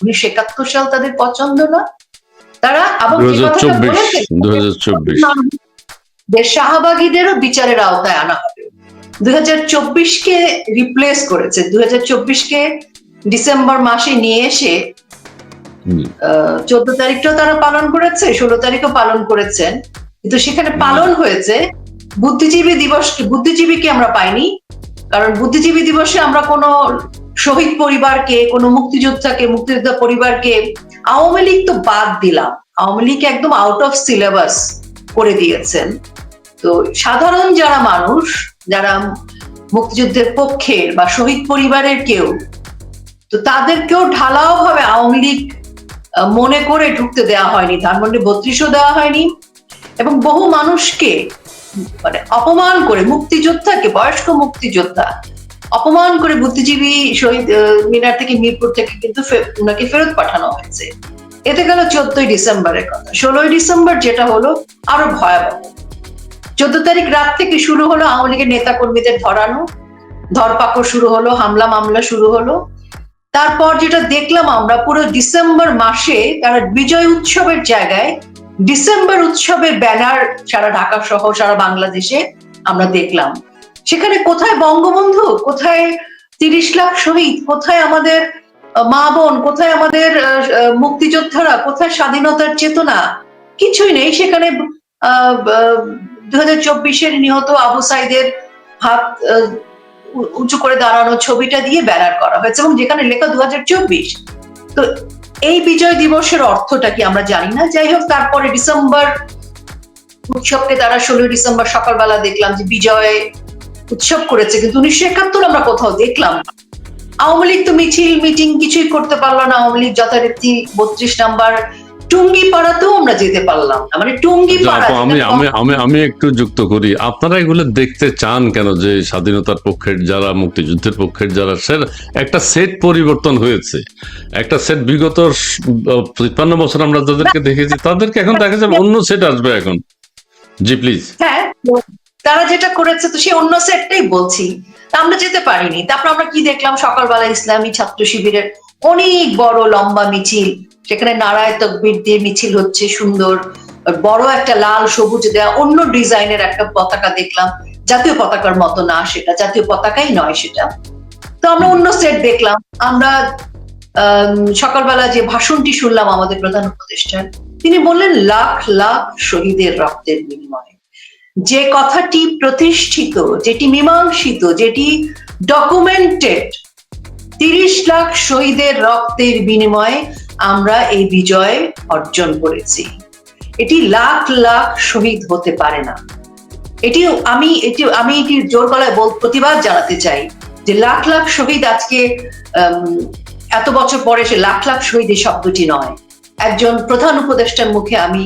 উনিশশো একাত্তর সাল তাদের পছন্দ না তারা চব্বিশ যে শাহবাগীদেরও বিচারের আওতায় আনা হবে। দুই হাজার চব্বিশকে রিপ্লেস করেছে। দুই হাজার চব্বিশকে ডিসেম্বর মাসে নিয়ে এসে চোদ্দ তারিখটাও তারা পালন করেছে ষোলো তারিখও পালন করেছেন। কিন্তু সেখানে পালন হয়েছে বুদ্ধিজীবী দিবস বুদ্ধিজীবীকে আমরা পাইনি। কারণ বুদ্ধিজীবী দিবসে আমরা কোনো শহীদ পরিবারকে, কোনো মুক্তিযোদ্ধাকে, মুক্তিযোদ্ধা পরিবারকে আওয়ামী লীগ তো বাদ দিলাম। আওয়ামী লীগ একদম আউট অফ সিলেবাস করে দিয়েছেন। তো সাধারণ যারা মানুষ, যারা মুক্তিযুদ্ধের পক্ষের বা শহীদ পরিবারের কেউ, তো তাদেরকেও ঢালাও ভাবে আওয়ামী লীগ মনে করে ঢুকতে দেওয়া হয়নি। ধানমন্ডি বত্রিশও দেওয়া হয়নি এবং বহু মানুষকে মানে অপমান করে, মুক্তিযোদ্ধাকে, বয়স্ক মুক্তিযোদ্ধা অপমান করে বুদ্ধিজীবী শহীদ মিনার থেকে মিরপুর থেকে কিন্তু ওনাকে ফেরত পাঠানো হয়েছে। এতে গেল চোদ্দই ডিসেম্বরের কথা। ষোলোই ডিসেম্বর যেটা হলো আরও ভয়াবহ। চোদ্দ তারিখ রাত থেকে শুরু হলো আওয়ামী লীগের নেতা কর্মীদের ধরানো। ধরপাকড় শুরু হলো, হামলা মামলা শুরু হলো। তারপর যেটা দেখলাম আমরা, পুরো ডিসেম্বর মাসে তারা বিজয় উৎসবের জায়গায় ডিসেম্বর উৎসবের ব্যানার সারা ঢাকা সহ সারা বাংলাদেশে আমরা দেখলাম। সেখানে কোথায় বঙ্গবন্ধু? কোথায় তিরিশ লাখ শহীদ? কোথায় আমাদের মা বোন? কোথায় আমাদের আহ, আহ, মুক্তিযোদ্ধারা? কোথায় স্বাধীনতার চেতনা? কিছুই নেই। সেখানে দু হাজার চব্বিশের নিহত আবু সাইদের হাত আহ, উঁচু করে দাঁড়ানো ছবিটা দিয়ে ব্যানার করা হয়েছে এবং যেখানে লেখা দু তো এই বিজয় দিবসের অর্থটা কি আমরা জানি না? যাই হোক তারপরে ডিসেম্বর উৎসবকে তারা ষোলোই ডিসেম্বর সকালবেলা দেখলাম যে বিজয় উৎসব করেছে কিন্তু উনিশশো একাত্তর আমরা কোথাও দেখলাম আওয়ামী লীগ তো মিছিল মিটিং কিছুই করতে পারল না। আওয়ামী লীগ যথারীতি বত্রিশ নাম্বার টুঙ্গি পাড়াতেও আমরা যেতে পারলাম না। মানে টুঙ্গি পাড়া আমি আমি আমি আমি একটু যুক্ত করি। আপনারা এগুলো দেখতে চান কেন যে স্বাধীনতার পক্ষের যারা মুক্তিযুদ্ধের পক্ষের যারা সে একটা সেট পরিবর্তন হয়েছে। একটা সেট বিগত তিপ্পান্ন বছর আমরা যাদেরকে দেখেছি তাদেরকে এখন দেখা যাবে অন্য সেট আসবে এখন। জি প্লিজ হ্যাঁ তারা যেটা করেছে তো সেই অন্য সেটটাই বলছি। আমরা যেতে পারিনি। তারপর আমরা কি দেখলাম? সকালবেলা ইসলামী ছাত্র শিবিরের অনেক বড় লম্বা মিছিল সেখানে নারায় তকবির দিয়ে মিছিল হচ্ছে সুন্দর। বড় একটা লাল সবুজ দেওয়া অন্য ডিজাইনের একটা পতাকা দেখলাম। জাতীয় পতাকার মতো না সেটা জাতীয় পতাকাই নয় সেটা। তো আমরা অন্য সেট দেখলাম। আমরা আম, সকালবেলা যে ভাষণটি শুনলাম আমাদের প্রধান উপদেষ্টার তিনি বললেন লাখ লাখ শহীদের রক্তের বিনিময়ে। যে কথাটি প্রতিষ্ঠিত, যেটি মীমাংসিত, যেটি ডকুমেন্টেড তিরিশ লাখ শহীদের রক্তের বিনিময়ে আমরা এই বিজয় অর্জন করেছি। এটি লাখ লাখ শহীদ হতে পারে না। এটি আমি এটি আমি এটি জোর গলায় প্রতিবাদ জানাতে চাই যে লাখ লাখ শহীদ আজকে এত বছর পরে সে লাখ লাখ শহীদ এই শব্দটি নয়। একজন প্রধান উপদেষ্টার মুখে আমি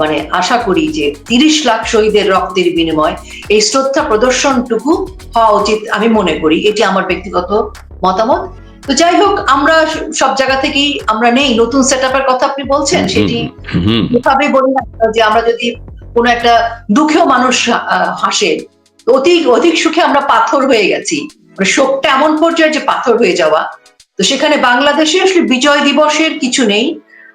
মানে আশা করি যে তিরিশ লাখ শহীদের রক্তের বিনিময় এই শ্রদ্ধা প্রদর্শনটুকু হওয়া উচিত আমি মনে করি। এটি আমার ব্যক্তিগত মতামত। তো যাই হোক আমরা সব জায়গা থেকেই আমরা নেই। নতুন সেট কথা আপনি বলছেন সেটি হুম এভাবে বলি না যে আমরা যদি কোনো একটা দুঃখেও মানুষ হাসে অধিক অধিক সুখে আমরা পাথর হয়ে গেছি। মানে শোকটা এমন পর্যায়ে যে পাথর হয়ে যাওয়া। তো সেখানে বাংলাদেশে আসলে বিজয় দিবসের কিছু নেই।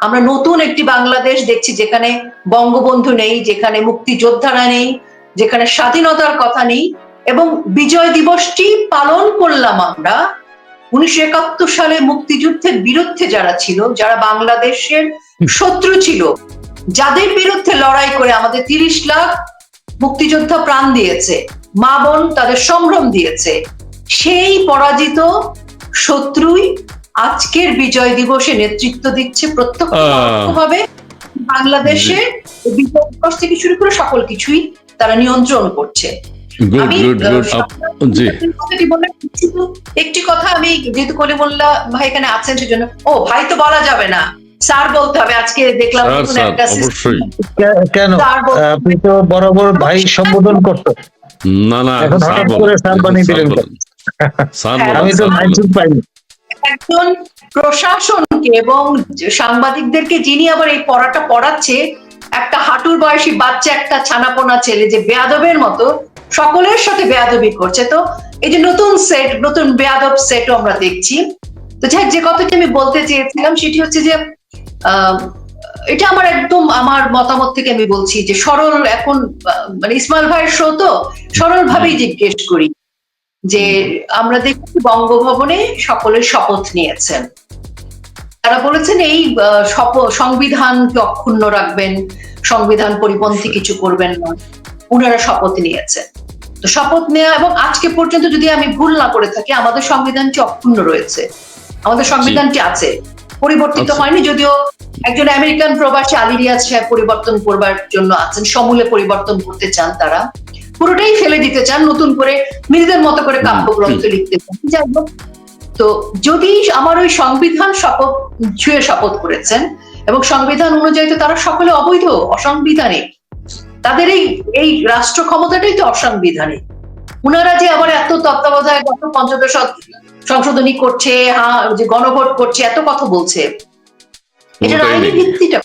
আমরা নতুন একটি বাংলাদেশ দেখছি যেখানে বঙ্গবন্ধু নেই যেখানে মুক্তিযোদ্ধারা নেই যেখানে স্বাধীনতার কথা নেই এবং বিজয় দিবসটি পালন করলাম আমরা উনিশশো একাত্তর সালে মুক্তিযুদ্ধের বিরুদ্ধে যারা ছিল যারা বাংলাদেশের শত্রু ছিল যাদের বিরুদ্ধে লড়াই করে আমাদের তিরিশ লাখ মুক্তিযোদ্ধা প্রাণ দিয়েছে মা বোন তাদের সম্ভ্রম দিয়েছে সেই পরাজিত শত্রুই আজকের বিজয় দিবসে নেতৃত্ব দিচ্ছে প্রত্যক্ষভাবে বাংলাদেশে দিবস থেকে শুরু করে সকল কিছুই তারা নিয়ন্ত্রণ করছে। একটি কথা আমি যেহেতু কলিমুল্লাহ ভাই এখানে আছেন সেজন্য। ও ভাই তো বলা যাবে না। স্যার বলতে হবে আজকে দেখলাম কেন? আপনি তো বরাবর ভাই সম্বোধন করতো না না এখন স্যার হঠাৎ করে স্যার বানিয়ে দিলেন। আমি তো পাইনি। একজন প্রশাসনকে এবং সাংবাদিকদেরকে যিনি আবার এই পড়াটা পড়াচ্ছে একটা হাঁটুর বয়সী বাচ্চা একটা ছানাপোনা ছেলে যে বেয়াদবের মতো সকলের সাথে বেয়াদবি করছে। তো এই যে নতুন সেট নতুন বেয়াদব সেটও আমরা দেখছি। তো যাই যে কথাটি আমি বলতে চেয়েছিলাম সেটি হচ্ছে যে আহ, এটা আমার একদম আমার মতামত থেকে আমি বলছি যে সরল এখন মানে ইসমাইল ভাইয়ের শো তো সরল ভাবেই জিজ্ঞেস করি। যে আমরা দেখছি বঙ্গভবনে সকলের শপথ নিয়েছেন। তারা বলেছেন এই সংবিধানকে অক্ষুণ্ণ রাখবেন সংবিধান পরিপন্থী কিছু করবেন না। উনারা শপথ নিয়েছেন। তো শপথ নেওয়া এবং আজকে পর্যন্ত যদি আমি ভুল না করে থাকি আমাদের সংবিধানটি অক্ষুণ্ণ রয়েছে। আমাদের সংবিধানটি আছে। পরিবর্তিত আচ্ছা। হয়নি যদিও একজন আমেরিকান প্রবাসী আলী রিয়াজ সাহেব পরিবর্তন করবার জন্য আছেন সমূলে পরিবর্তন করতে চান তারা। পুরোটাই ফেলে দিতে চান নতুন করে নিজেদের মতো করে কাব্যগ্রন্থ লিখতে চান। যাই হোক তো যদি আমার ওই সংবিধান শপথ ছুঁয়ে শপথ করেছেন এবং সংবিধান অনুযায়ী তো তারা সকলে অবৈধ অসাংবিধানিক তাদের এই এই রাষ্ট্র ক্ষমতাটাই তো অসাংবিধানিক। উনারা যে আবার এত তত্ত্বাবধায়ক গত পঞ্চদশ সংশোধনী করছে হ্যাঁ যে গণভোট করছে এত কথা বলছে। এটার কোনোটাই আইনি ভিত্তিটা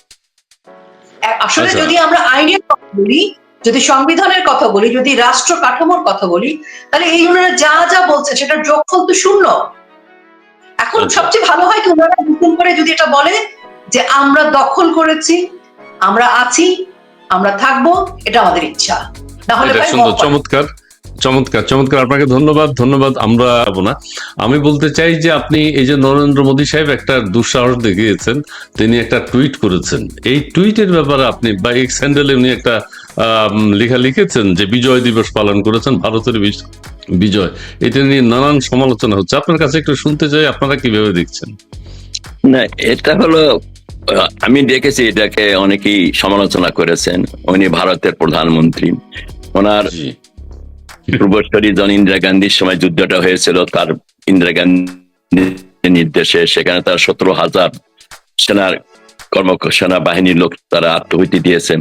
আসলে আচ্ছা। যদি আমরা আইনের কথা বলি যদি সংবিধানের কথা বলি যদি রাষ্ট্র কাঠামোর কথা বলি তাহলে এই ওনারা যা যা বলছে সেটার যোগফল তো শূন্য। এখন আচ্ছা। সবচেয়ে ভালো হয় কি ওনারা নতুন করে যদি এটা বলে যে আমরা দখল করেছি আমরা আছি আমরা থাকব এটা আমাদের ইচ্ছা। না হলে সুন্দর চমৎকার। চমৎকার চমৎকার। আপনাকে ধন্যবাদ ধন্যবাদ আমরা পাবো না। আমি বলতে চাই যে আপনি এই যে নরেন্দ্র মোদী সাহেব একটা দুঃসাহস দেখিয়েছেন তিনি একটা টুইট করেছেন। এই টুইটের ব্যাপারে আপনি বা এক্স হ্যান্ডেলে উনি একটা লেখা লিখেছেন যে বিজয় দিবস পালন করেছেন ভারতের বিজয়। এটা নিয়ে নানান সমালোচনা হচ্ছে। আপনার কাছে একটু শুনতে চাই আপনারা কীভাবে দেখছেন? না এটা হলো আমি দেখেছি এটাকে অনেকেই সমালোচনা করেছেন। উনি ভারতের প্রধানমন্ত্রী। ওনার পূর্বশ্বরী জন ইন্দিরা গান্ধীর সময় যুদ্ধটা হয়েছিল, তার ইন্দিরা গান্ধী নির্দেশে সেখানে তার সতেরো হাজার সেনার কর্ম সেনা বাহিনীর লোক তারা আত্মহতি দিয়েছেন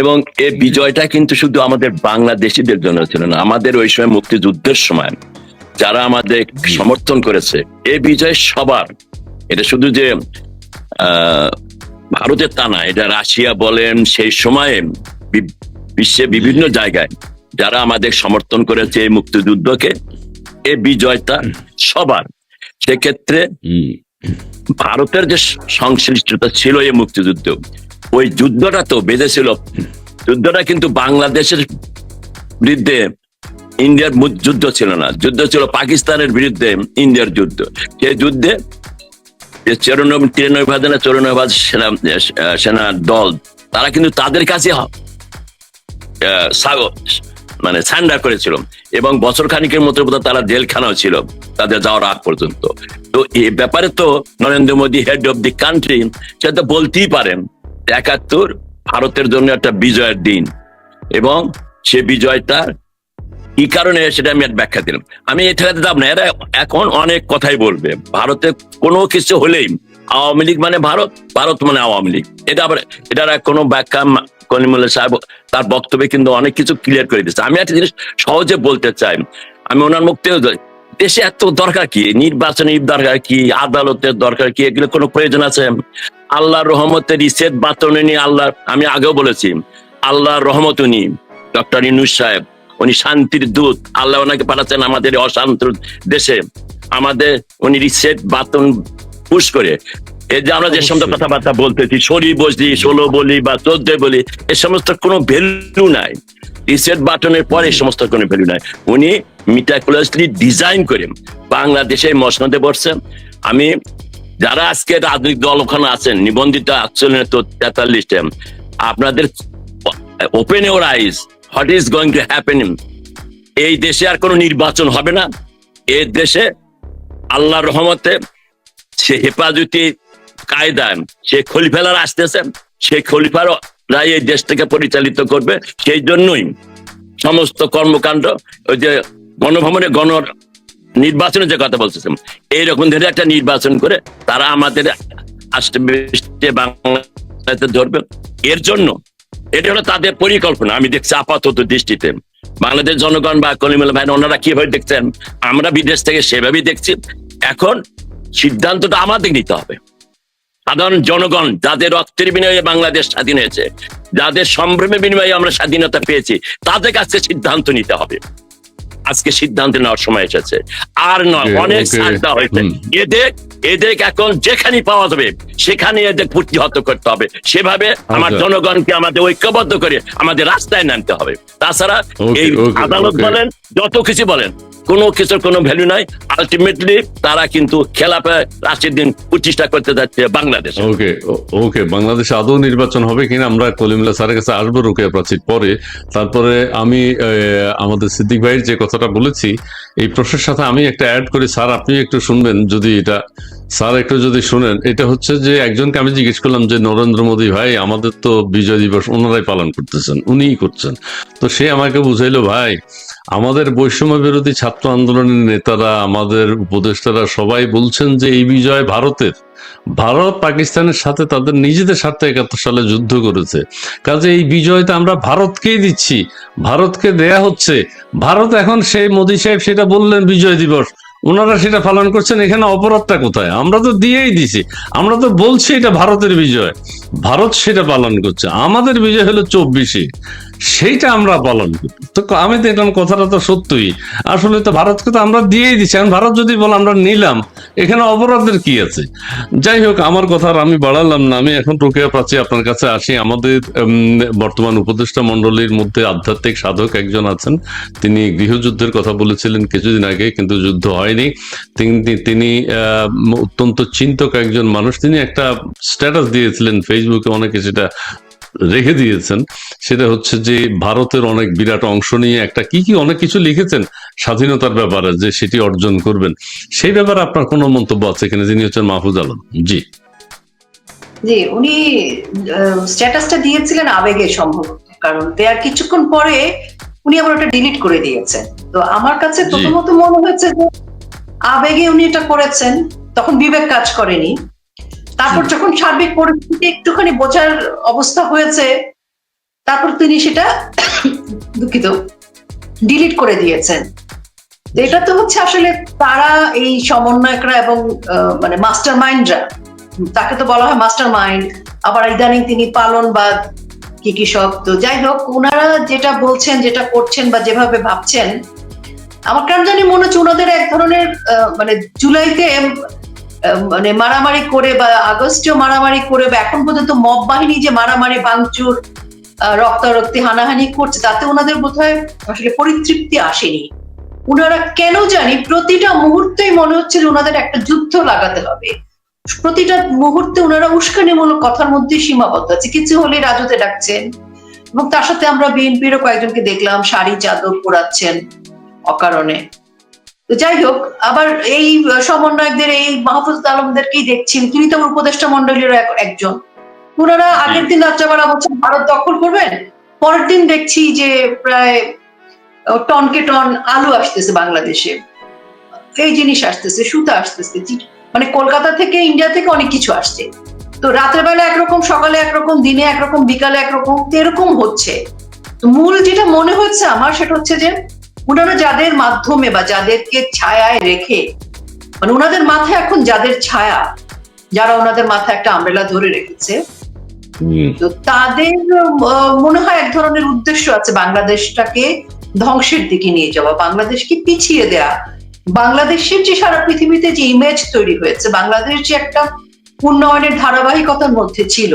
এবং এই বিজয়টা কিন্তু শুধু আমাদের বাংলাদেশিদের জন্য ছিল না, আমাদের ওই সময় মুক্তিযুদ্ধের সময় যারা আমাদের সমর্থন করেছে এই বিজয় সবার। এটা শুধু যে ভারতের তা না, এটা রাশিয়া বলেন, সেই সময়ে বিশ্বে বিভিন্ন জায়গায় যারা আমাদের সমর্থন করেছে এই মুক্তিযুদ্ধকে এই বিজয়টা সবার। সেক্ষেত্রে ভারতের যে সংশ্লিষ্টতা ছিল এই মুক্তিযুদ্ধ ওই যুদ্ধটা তো বেঁধেছিল যুদ্ধটা কিন্তু বাংলাদেশের বিরুদ্ধে ইন্ডিয়ার যুদ্ধ ছিল না। যুদ্ধ ছিল পাকিস্তানের বিরুদ্ধে ইন্ডিয়ার যুদ্ধ। সেই যুদ্ধে যে চৌরানব্বই তিরানব্বই ভাজ না চৌরানব্বই ভাজ সেনা সেনা দল তারা কিন্তু তাদের কাছে মানে সান্ডার করেছিল। এবং বছর খানিকের মতো তারা জেলখানাও ছিল, তাদের যাওয়ার আগ পর্যন্ত। তো এই ব্যাপারে তো Narendra Modi head of the country সেটা তো বলতেই পারেন, একাত্তর ভারতের জন্য একটা বিজয়ের দিন। এবং সে বিজয়টা কি কারণে, সেটা আমি ব্যাখ্যা দিলাম। আমি এটা যাব না, এরা এখন অনেক কথাই বলবে। ভারতে কোনো কিছু হলেই আওয়ামী লীগ মানে ভারত ভারত মানে আওয়ামী লীগ। এটা আবার, এটার কোনো ব্যাখ্যা মা- সাহেব তার বক্তব্যে কিন্তু অনেক কিছু ক্লিয়ার করে দিচ্ছে আমি একটা জিনিস সহজে বলতে চাই, আমি ওনার মুখ থেকে দেশে এত দরকার কি? নির্বাচনের দরকার কি? আদালতের দরকার কি? এগুলো কোনো প্রয়োজন আছে? আল্লাহর রহমতের রিসেট বাতনে নিয়ে আল্লাহ, আমি আগেও বলেছি, আল্লাহর রহমত উনি, ডক্টর ইনুস সাহেব, উনি শান্তির দূত। আল্লাহ ওনাকে পাঠাচ্ছেন আমাদের অশান্ত দেশে। আমাদের উনি রিসেট বাতন পুশ করে। এই যে আমরা যে সমস্ত কথাবার্তা বলতেছি সরি বসলি ষোলো বলি বা চোদ্দ বলি এ সমস্ত কোনো ভ্যালু নাই। রিসেট বাটনের পরে এই সমস্ত কোনো ভ্যালু নাই। উনি মিটাকুলাসলি ডিজাইন করে বাংলাদেশে মসনদে বসছেন। আমি যারা আজকে রাজনৈতিক দল ওখানে আছেন নিবন্ধিত আচরণের তো তেতাল্লিশে আপনাদের open your eyes what is going to happen এই দেশে আর কোনো নির্বাচন হবে না। এই দেশে আল্লাহ রহমতে সে হেফাজতি কায়দায় সে খলিফালার আসতেছে সেই খলিফারা এই দেশটাকে পরিচালিত করবে। সেই জন্যই সমস্ত কর্মকাণ্ড, ওই যে গণভবনে গণ নির্বাচনের যে কথা বলতেছেন এইরকম ধরে একটা নির্বাচন করে তারা আমাদের আসতে বাংলাদেশে ধরবে। এর জন্য এটা হলো তাদের পরিকল্পনা। আমি দেখছি আপাতত দৃষ্টিতে বাংলাদেশ জনগণ বা কলিমুল ভাই ওনারা কীভাবে দেখছেন? আমরা বিদেশ থেকে সেভাবেই দেখছি। এখন সিদ্ধান্তটা আমাদের নিতে হবে। সাধারণ জনগণ যাদের রক্তের বিনিময়ে বাংলাদেশ স্বাধীন হয়েছে যাদের সম্ভ্রমের বিনিময়ে আমরা স্বাধীনতা পেয়েছি তাদের কাছে সিদ্ধান্ত নিতে হবে। আজকে সিদ্ধান্ত নেওয়ার সময় এসেছে। আর নয় অনেক. ছাড় হয়েছে। এদের এদের এখন যেখানে পাওয়া যাবে সেখানে এদের প্রতিহত করতে হবে। সেভাবে আমার আচ্ছা। জনগণকে আমাদের ঐক্যবদ্ধ করে আমাদের রাস্তায় নামতে হবে। তাছাড়া এই আদালত বলেন যত কিছু বলেন কোনো কিছুর কোনো ভ্যালু নাই। আলটিমেটলি তারা কিন্তু খেলাপে রাশির দিন প্রতিষ্ঠা করতে যাচ্ছে বাংলাদেশ। ওকে ওকে বাংলাদেশে আদৌ নির্বাচন হবে কিনা আমরা কলিমুল্লাহ স্যারের কাছে আসব রুকিয়া প্রাচীর পরে। তারপরে আমি আমাদের সিদ্দিক ভাইয়ের যে কথাটা বলেছি, এই প্রশ্নের সাথে আমি একটা অ্যাড করি। স্যার, আপনি একটু শুনবেন যদি এটা স্যার, একটু যদি শুনেন, এটা হচ্ছে যে একজনকে আমি জিজ্ঞেস করলাম যে, নরেন্দ্র মোদী ভাই, আমাদের তো বিজয় দিবস ওনারাই পালন করতেছেন, উনিই করছেন। তো সে আমাকে বুঝাইলো, ভাই, আমাদের বৈষম্য বিরোধী ছাত্র আন্দোলনের নেতারা, আমাদের উপদেষ্টারা সবাই বলছেন যে, এই বিজয় ভারতের। ভারত পাকিস্তানের সাথে তাদের নিজেদের স্বার্থে একাত্তর সালে যুদ্ধ করেছে। কাজে এই বিজয়টা আমরা ভারতকেই দিচ্ছি। ভারতকে দেয়া হচ্ছে। ভারত এখন সেই মোদী সাহেব সেটা বললেন, বিজয় দিবস। ওনারা সেটা পালন করছেন, এখানে অপরাধটা কোথায়? আমরা তো দিয়েই দিছি। আমরা তো বলছি এটা ভারতের বিজয়। ভারত সেটা পালন করছে। আমাদের বিজয় হলো চব্বিশে। সেইটা আমরা পালন তো আমি দেখলাম কথাটা তো সত্যই। আসলে তো ভারতকে তো আমরা দিয়েই দিচ্ছি এখন ভারত যদি বলে আমরা নিলাম, এখানে অপরাধের কি আছে? যাই হোক, আমার কথা আমি বাড়ালাম না। আমি এখন প্রক্রিয়া প্রাচী আপনার কাছে আসি। আমাদের বর্তমান উপদেষ্টা মন্ডলীর মধ্যে আধ্যাত্মিক সাধক একজন আছেন। তিনি গৃহযুদ্ধের কথা বলেছিলেন কিছুদিন আগে, কিন্তু যুদ্ধ হয়নি। তিনি তিনি অত্যন্ত চিন্তক একজন মানুষ। তিনি একটা স্ট্যাটাস দিয়েছিলেন ফেসবুকে অনেকে সেটা রেখে দিয়েছেন সেটা হচ্ছে যে ভারতের অনেক বিরাট অংশ নিয়ে একটা কি কি অনেক কিছু লিখেছেন স্বাধীনতার ব্যাপারে যে সেটি অর্জন করবেন। সেই ব্যাপারে আপনার কোনো মন্তব্য আছে এখানে যিনি হচ্ছেন মাহফুজ আলম। জি। জি উনি স্ট্যাটাসটা দিয়েছিলেন আবেগে সম্ভবত কারণ দেয়ার কিছুক্ষণ পরে উনি আবার ওটা ডিলিট করে দিয়েছেন। তো আমার কাছে প্রথমত মনে হয়েছে যে আবেগে উনি এটা করেছেন তখন বিবেক কাজ করেনি। তারপর যখন সার্বিক পরিস্থিতি একটুখানি বোঝার অবস্থা হয়েছে, তারপর তিনি সেটা দুঃখিত ডিলিট করে দিয়েছেন। এটা তো হচ্ছে আসলে তারা, এই সমন্বয়করা এবং মানে মাস্টার মাইন্ডরা তাকে তো বলা হয় মাস্টার মাইন্ড আবার ইদানিং তিনি পালন বা কি কি সব, তো যাই হোক ওনারা যেটা বলছেন, যেটা করছেন বা যেভাবে ভাবছেন, আমার কেন জানি মনে হচ্ছে ওনাদের এক ধরনের মানে জুলাইতে মানে মারামারি করে বা আগস্টেও মারামারি করে বা এখন পর্যন্ত মব বাহিনী যে মারামারি, ভাঙচুর রক্তারক্তি, হানাহানি করছে, তাতে ওনাদের বোধহয় আসলে পরিতৃপ্তি আসেনি। ওনারা কেন জানি প্রতিটা মুহূর্তেই মনে হচ্ছে যে ওনাদের একটা যুদ্ধ লাগাতে হবে। প্রতিটা মুহূর্তে ওনারা উস্কানিমূলক কথার মধ্যে সীমাবদ্ধ আছে কিছু হলে রাজুতে ডাকছেন। এবং তার সাথে আমরা বিএনপিরও কয়েকজনকে দেখলাম, শাড়ি, চাদর পোড়াচ্ছেন অকারণে। তো যাই হোক আবার এই সমন্বয়কদের এই মাহফুজ আলমদেরকেই দেখছি। তিনি তো উপদেষ্টা মন্ডলীর একজন। ওনারা আগের দিন রাত্রেবেলা বলছেন ভারত দখল করবেন? পরের দিন দেখছি যে প্রায় টনকে টন আলু আসতেছে বাংলাদেশে। এই জিনিস আসতেছে সুতা আসতেছে মানে কলকাতা থেকে ইন্ডিয়া থেকে অনেক কিছু আসছে। তো রাতের বেলা একরকম সকালে একরকম দিনে একরকম বিকালে একরকম এরকম হচ্ছে। মূল যেটা মনে হচ্ছে আমার সেটা হচ্ছে যে ওনারা যাদের মাধ্যমে বা যাদেরকে ছায়ায় রেখে মানে ওনাদের মাথায় এখন যাদের ছায়া যারা ওনাদের মাথায় একটা আমরেলা ধরে রেখেছে তো তাদের মনে হয় এক ধরনের উদ্দেশ্য আছে বাংলাদেশটাকে ধ্বংসের দিকে নিয়ে যাওয়া বাংলাদেশকে পিছিয়ে দেয়া। বাংলাদেশের যে সারা পৃথিবীতে যে ইমেজ তৈরি হয়েছে বাংলাদেশ যে একটা উন্নয়নের ধারাবাহিকতার মধ্যে ছিল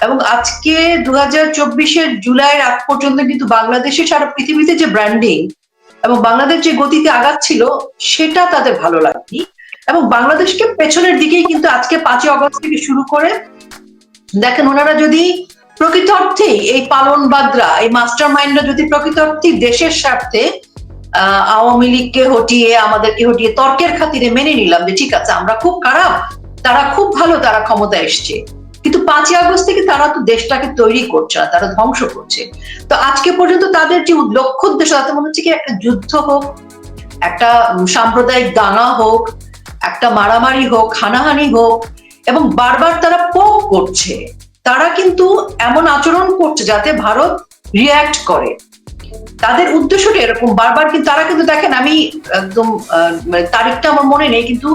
এবং আজকে দু হাজার চব্বিশের জুলাইয়ের আগ পর্যন্ত কিন্তু বাংলাদেশের সারা পৃথিবীতে যে ব্র্যান্ডিং এবং বাংলাদেশ যে গতিতে আগাচ্ছিল সেটা তাদের ভালো লাগেনি। এবং বাংলাদেশকে পেছনের দিকেই কিন্তু আজকে পাঁচই অগস্ট থেকে শুরু করে দেখেন ওনারা যদি প্রকৃত অর্থে এই পালন বাদরা এই মাস্টার মাইন্ডরা যদি প্রকৃত অর্থে দেশের স্বার্থে আহ, আওয়ামী লীগকে হটিয়ে আমাদেরকে হটিয়ে তর্কের খাতিরে মেনে নিলাম যে ঠিক আছে আমরা খুব খারাপ তারা খুব ভালো তারা ক্ষমতা এসছে। কিন্তু পাঁচই আগস্ট থেকে তারা তো দেশটাকে তৈরি করছে না, তারা ধ্বংস করছে। তো আজকে পর্যন্ত তাদের যে লক্ষ্য উদ্দেশ্য, তাতে মনে হচ্ছে কি একটা যুদ্ধ হোক, একটা সাম্প্রদায়িক দাঙ্গা হোক, একটা মারামারি হোক, হানাহানি হোক, এবং বারবার তারা পোক করছে। তারা কিন্তু এমন আচরণ করছে যাতে ভারত রিয়াক্ট করে। তাদের উদ্দেশ্যটা এরকম, বারবার কিন্তু তারা কিন্তু দেখেন, আমি একদম মানে তারিখটা আমার মনে নেই, কিন্তু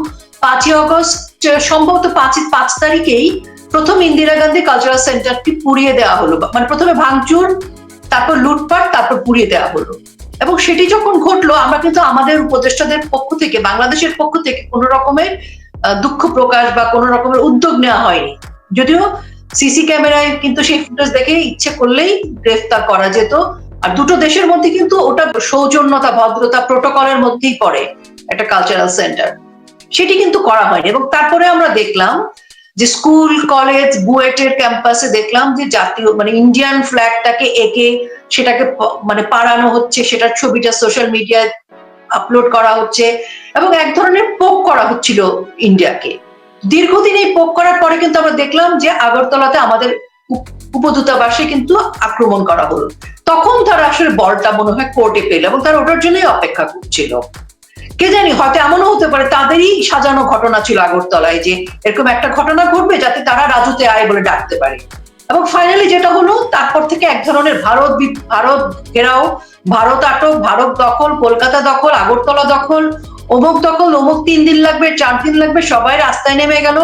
পাঁচই অগস্ট সম্ভবত পাঁচ পাঁচ তারিখেই প্রথম ইন্দিরা গান্ধী কালচারাল সেন্টারটি পুড়িয়ে দেওয়া হলো। মানে প্রথমে ভাঙচুর, তারপর লুটপাট, তারপর পুড়িয়ে দেওয়া হলো। এবং সেটি যখন ঘটলো, আমরা কিন্তু আমাদের উপদেষ্টাদের পক্ষ থেকে, বাংলাদেশের পক্ষ থেকে কোনো রকমের দুঃখ প্রকাশ বা কোনো রকমের উদ্যোগ নেওয়া হয়নি। যদিও সিসি ক্যামেরায় কিন্তু সেই ফুটেজ দেখে ইচ্ছে করলেই গ্রেফতার করা যেত। আর দুটো দেশের মধ্যে কিন্তু ওটা সৌজন্যতা, ভদ্রতা প্রোটোকলের মধ্যেই পড়ে একটা কালচারাল সেন্টার সেটি কিন্তু করা হয়নি। এবং তারপরে আমরা দেখলাম যে স্কুল, কলেজ, বুয়েটের ক্যাম্পাসে দেখলাম যে জাতীয় মানে ইন্ডিয়ান ফ্ল্যাগটাকে এঁকে সেটাকে মানে পাড়ানো হচ্ছে, সেটার ছবিটা সোশ্যাল মিডিয়ায় আপলোড করা হচ্ছে এবং এক ধরনের পোক করা হচ্ছিল ইন্ডিয়াকে। দীর্ঘদিন এই পোক করার পরে কিন্তু আমরা দেখলাম যে আগরতলাতে আমাদের উপ- উপদূতাবাসে কিন্তু আক্রমণ করা হলো। তখন তারা আসলে বলটা মনে হয় কোর্টে পেল এবং তারা ওটার জন্যই অপেক্ষা করছিল। কে জানি, হয়তো এমনও হতে পারে, তাদেরই সাজানো ঘটনা ছিল আগরতলায় যে এরকম একটা ঘটনা ঘটবে যাতে তারা রাজুতে আয় বলে ডাকতে পারে। এবং ফাইনালি যেটা হলো, তারপর থেকে এক ধরনের ভারত ভারত ঘেরাও, ভারত আটক, ভারত দখল, কলকাতা দখল, আগরতলা দখল, অমুক দখল, অমুক তিন দিন লাগবে, চার দিন লাগবে, সবাই রাস্তায় নেমে গেল।